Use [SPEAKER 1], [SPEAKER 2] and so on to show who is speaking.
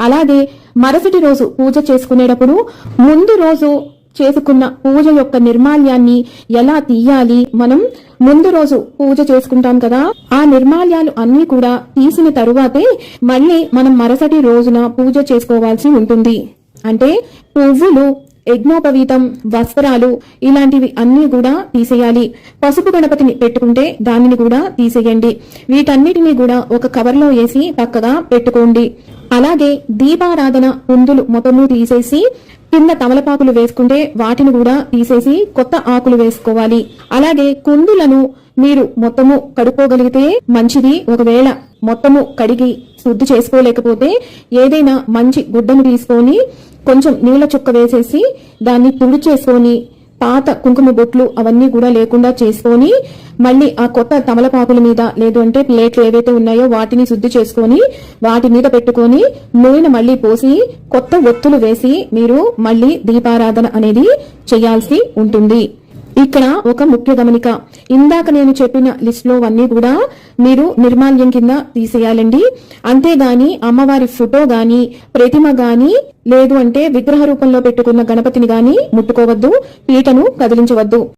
[SPEAKER 1] అలాగే మరుసటి రోజు పూజ చేసుకునేటప్పుడు ముందు రోజు చేసుకున్న పూజ యొక్క నిర్మాల్యాన్ని ఎలా తీయాలి? మనం ముందు రోజు పూజ చేసుకుంటాం కదా. ఆ నిర్మాల్యాలు అన్ని కూడా తీసిన తరువాతే మళ్ళీ మనం మరుసటి రోజున పూజ చేసుకోవాల్సి ఉంటుంది. అంటే పువ్వులు యజ్ఞోపవీతం వస్త్రాలు ఇలాంటివి అన్ని కూడా తీసేయాలి. పసుపు గణపతిని పెట్టుకుంటే దానిని కూడా తీసేయండి. వీటన్నిటిని కూడా ఒక కవర్లో వేసి పక్కగా పెట్టుకోండి. అలాగే దీపారాధన కుందులు మొత్తము తీసేసి కింద తమలపాకులు వేసుకుంటే వాటిని కూడా తీసేసి కొత్త ఆకులు వేసుకోవాలి. అలాగే కుందులను మీరు మొత్తము కడుక్కోగలిగితే మంచిది. ఒకవేళ మొత్తము కడిగి శుద్ధి చేసుకోలేకపోతే ఏదైనా మంచి గుడ్డను తీసుకొని కొంచెం నీళ్ళ చుక్క వేసేసి దాన్ని తుడిచేసుకొని పాత కుంకుమ బొట్లు అవన్నీ కూడా లేకుండా చేసుకొని మళ్ళీ ఆ కొత్త తమలపాకుల మీద లేదు అంటే ప్లేట్లు ఏవైతే ఉన్నాయో వాటిని శుద్ధి చేసుకొని వాటి మీద పెట్టుకొని నూనె మళ్ళీ పోసి కొత్త ఒత్తులు వేసి మీరు మళ్ళీ దీపారాధన అనేది చేయాల్సి ఉంటుంది. ఇక్కడ ఒక ముఖ్య గమనిక. ఇందాక నేను చెప్పిన లిస్ట్లో అన్ని కూడా మీరు నిర్మాల్యం కింద తీసేయాలండి. అంతేగాని అమ్మవారి ఫోటో గాని ప్రతిమ గాని లేదు అంటే విగ్రహ రూపంలో పెట్టుకున్న గణపతిని గాని ముట్టుకోవద్దు పీటను కదిలించవద్దు.